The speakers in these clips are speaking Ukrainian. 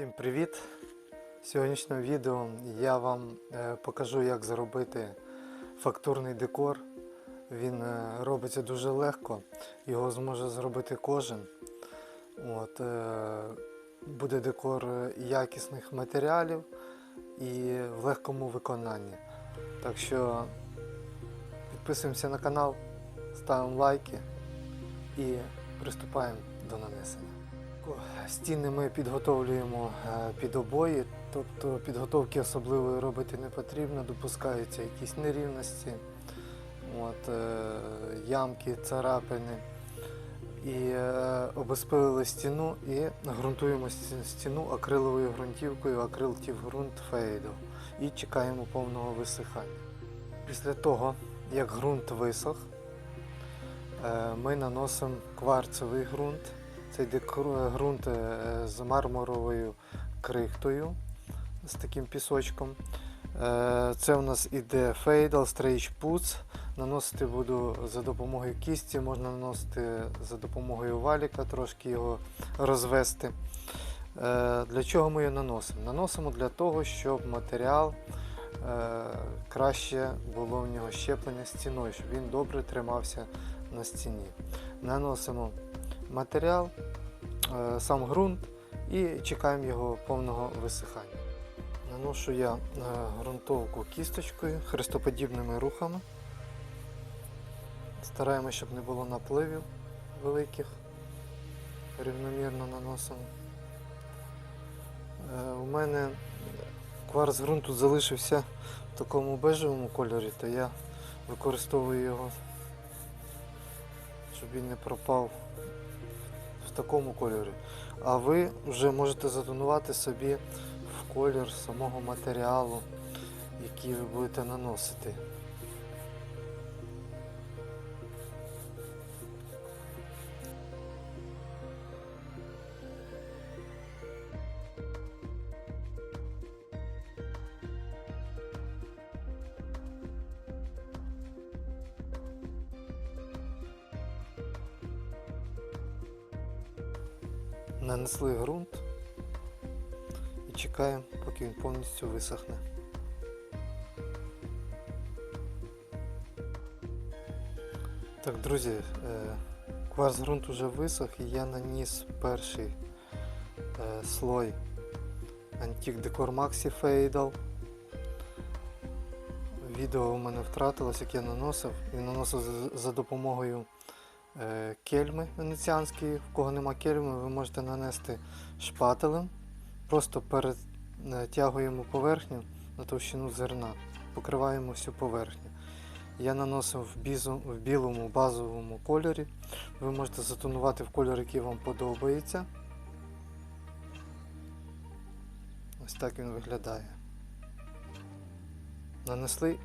Всім привіт! В сьогоднішньому відео я вам е, покажу, як зробити фактурний декор. Він е, робиться дуже легко, його зможе зробити кожен. От, е, буде декор якісних матеріалів і в легкому виконанні. Так що підписуємося на канал, ставимо лайки і приступаємо до нанесення. Стіни ми підготовлюємо е, під обої, тобто підготовки особливої робити не потрібно, допускаються якісь нерівності, от, е, ямки, царапини. І е, обезпилили стіну і ґрунтуємо стіну акриловою ґрунтівкою, акрилтів ґрунт фейдо. І чекаємо повного висихання. Після того, як ґрунт висох, ми наносимо кварцевий ґрунт. Цей декор- ґрунт е, з мармуровою крихтою, з таким пісочком. Е, Це у нас іде Фейдал, Sтрейч Puts. Наносити буду за допомогою кісті, можна наносити за допомогою валіка, трошки його розвести. Е, Для чого ми його наносимо? Наносимо для того, щоб матеріал краще було в нього щеплення стіною, щоб він добре тримався на стіні. Наносимо матеріал, е, сам ґрунт і чекаємо його повного висихання. Наношу я е, ґрунтовку кісточкою, хрестоподібними рухами. Стараємося, щоб не було напливів великих. Рівномірно наносимо. Е, У мене кварц ґрунту залишився в такому бежевому кольорі, то я використовую його, щоб він не пропав такому кольорі. А ви вже можете затонувати собі в колір самого матеріалу, який ви будете наносити. Повністю висохне. Так, друзі, е, кварц ґрунт уже висох і я наніс перший е, слой Antique Decor Maxi Fadal. Відео у мене втратилось, як я наносив. І наносив за- допомогою е, кельми венеціанської. В кого нема кельми, ви можете нанести шпателем. Просто перетягуємо поверхню на товщину зерна, покриваємо всю поверхню. Я наносив в, бізу, в білому базовому кольорі. Ви можете затонувати в кольор, який вам подобається. Ось так він виглядає. Нанесли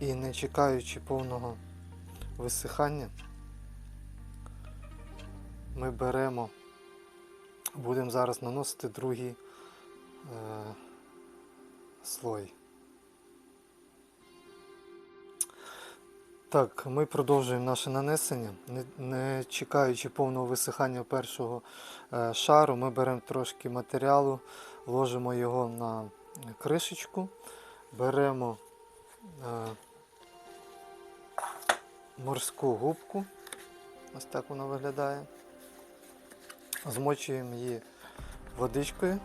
і не чекаючи повного висихання, ми беремо, будемо зараз наносити другий е, слой. Так, ми продовжуємо наше нанесення. Не, не чекаючи повного висихання першого е, шару, ми беремо трошки матеріалу, ложимо його на кришечку, беремо е, морську губку. Ось так вона виглядає. Змочуємо її водичкою.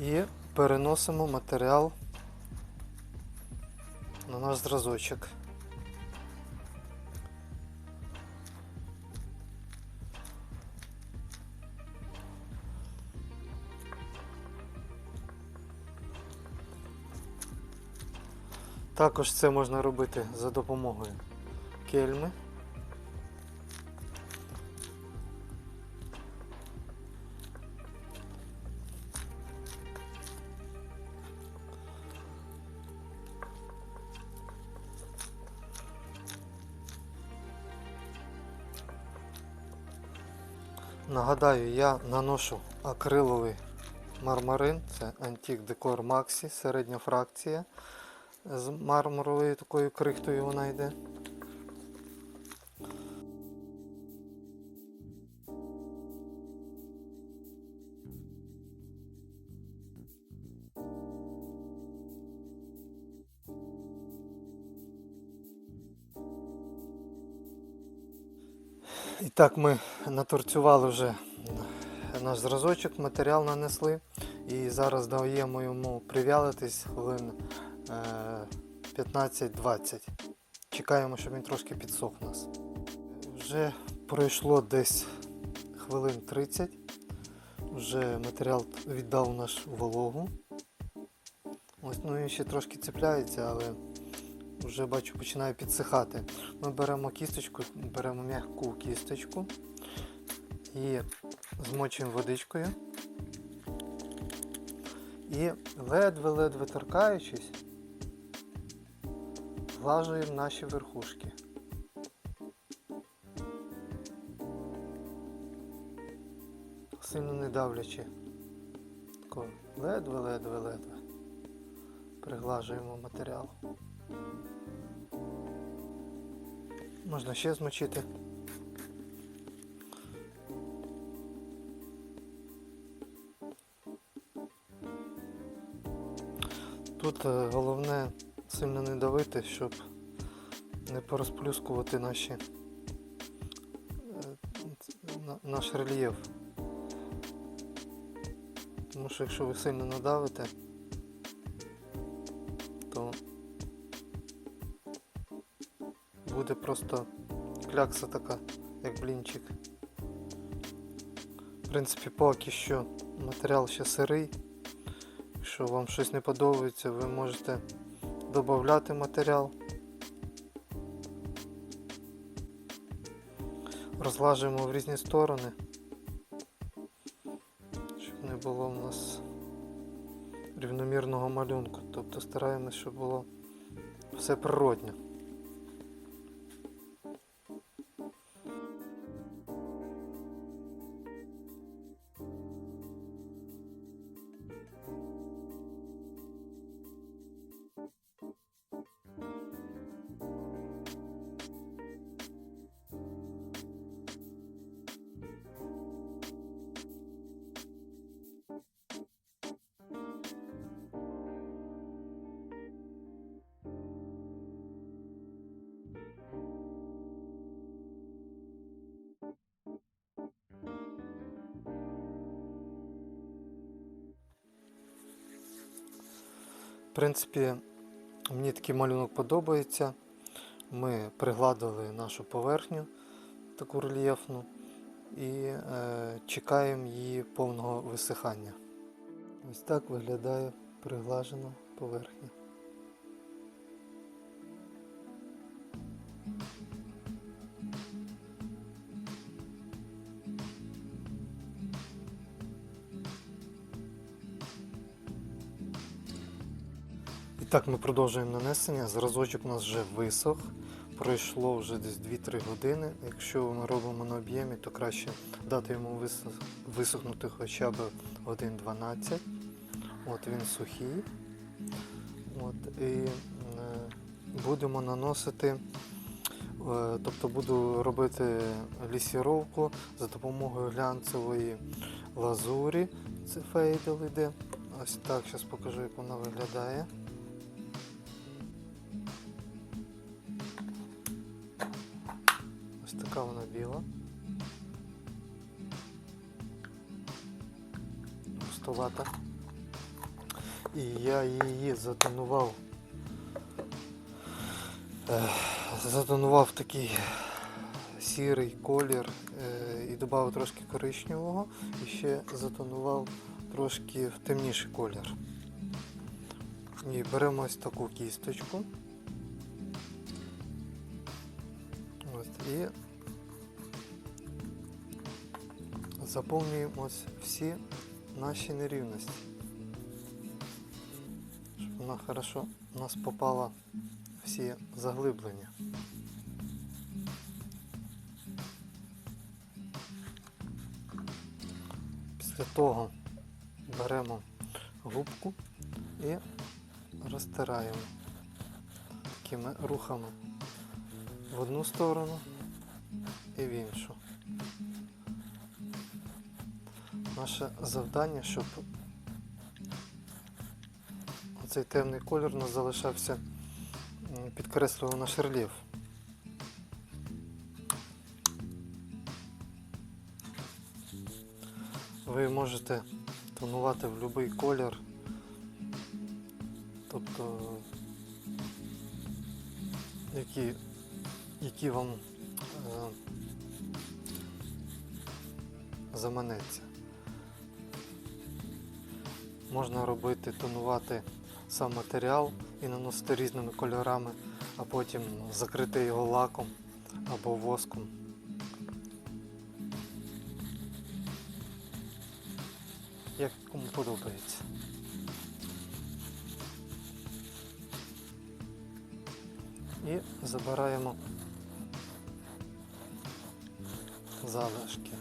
І переносимо матеріал на наш зразочок. Також це можна робити за допомогою кельми. Нагадаю, я наношу акриловий мармарин, це Antique Decor Maxi, середня фракція. З мармуровою такою крихтою вона йде. Так ми наторцювали вже наш зразочок, матеріал нанесли. І зараз даємо йому привялитись хвилин е, 15-20. Чекаємо, щоб він трошки підсох у нас. Вже пройшло десь хвилин 30. Вже матеріал віддав наш вологу. Ось, ну він ще трошки цепляється, але вже бачу починає підсихати. Ми беремо кісточку, беремо м'яку кісточку і змочуємо водичкою. І ледве-ледве торкаючись, глажуємо наші верхушки. Сильно не давлячи. Ледве-ледве-ледве. Приглажуємо матеріал. Можна ще змочити. Тут е, головне сильно не давити, щоб не порозплюскувати наші, е, наш рельєф. Тому що якщо ви сильно надавите, буде просто клякса така, як блінчик. В принципі, поки що матеріал ще сирий. Якщо вам щось не подобається, ви можете додати матеріал. Розлажуємо в різні сторони, щоб не було в нас рівномірного малюнку. Тобто стараємось, щоб було все природньо. Принципі, мені такий малюнок подобається. Ми пригладили нашу поверхню, таку рельєфну, і е, чекаємо її повного висихання. Ось так виглядає приглажена поверхня. Так ми продовжуємо нанесення. Зразочок у нас вже висох. Пройшло вже десь 2-3 години. Якщо ми робимо на об'ємі, то краще дати йому висохнути хоча б 1-12. От він сухий. От, і е, будемо наносити, е, тобто буду робити лісіровку за допомогою глянцевої лазурі. Це фейдел йде. Ось так, зараз покажу, як вона виглядає. Така вона біла. Густовата. І я її затонував. Затонував такий сірий колір е, і додав трошки коричневого і ще затонував трошки в темніший колір. І беремо ось таку кісточку. От, і заповнюємо всі наші нерівності. Щоб вона хорошо у нас попала всі заглиблення. Після того беремо губку і розтираємо такими рухами в одну сторону і в іншу. Наше завдання, щоб цей темний колір у нас залишався підкреслював наш рельєф. Ви можете тонувати в будь-який колір, тобто які, які вам е, заманеться. Можна робити, тонувати сам матеріал і наносити різними кольорами, а потім закрити його лаком або воском. Як кому подобається. І забираємо залишки.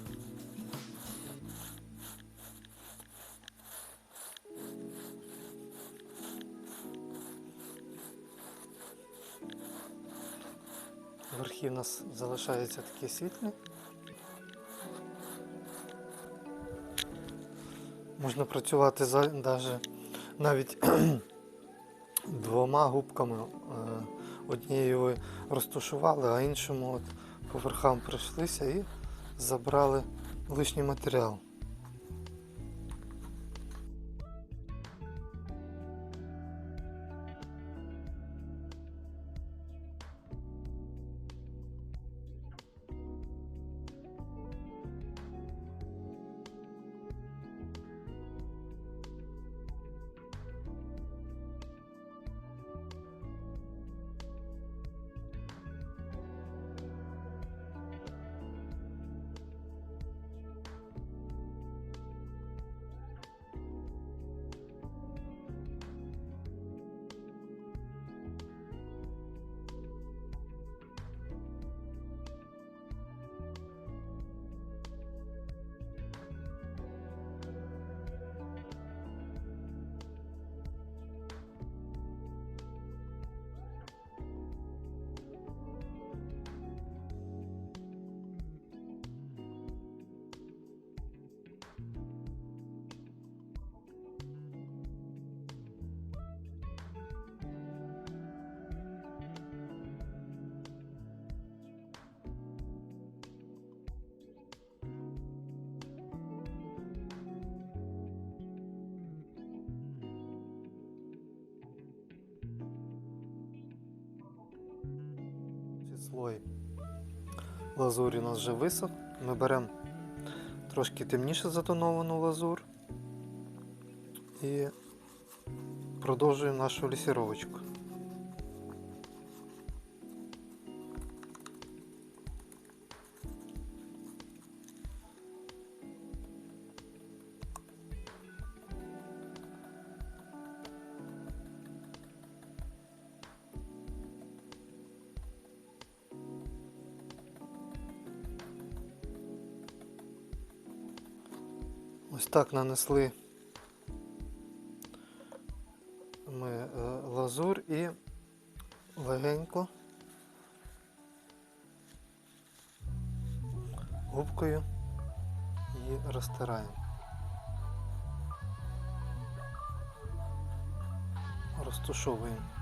Верхи у нас залишаються такі світлі. Можна працювати навіть двома губками. Е, Однією ви розташували, а іншому от по верхам пройшлися і забрали лишній матеріал. Слой лазурі у нас вже висох. Ми беремо трошки темніше затоновану лазур і продовжуємо нашу лісіровочку. Ось так нанесли ми е, лазур і легенько губкою її розтираємо. Розтушовуємо.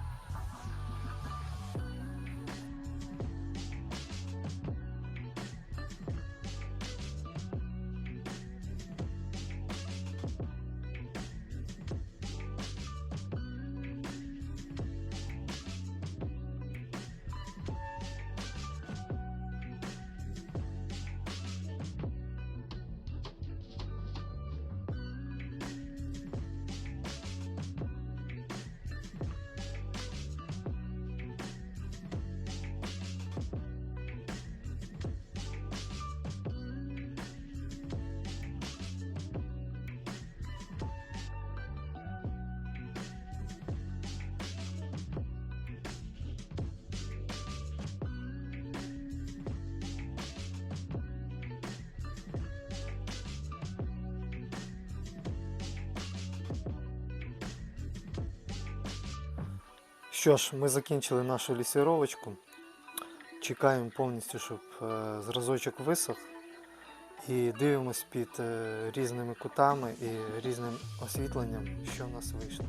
Що ж, ми закінчили нашу лісіровочку. Чекаємо повністю, щоб е, зразочок висох. І дивимось під е, різними кутами і різним освітленням, що в нас вийшло.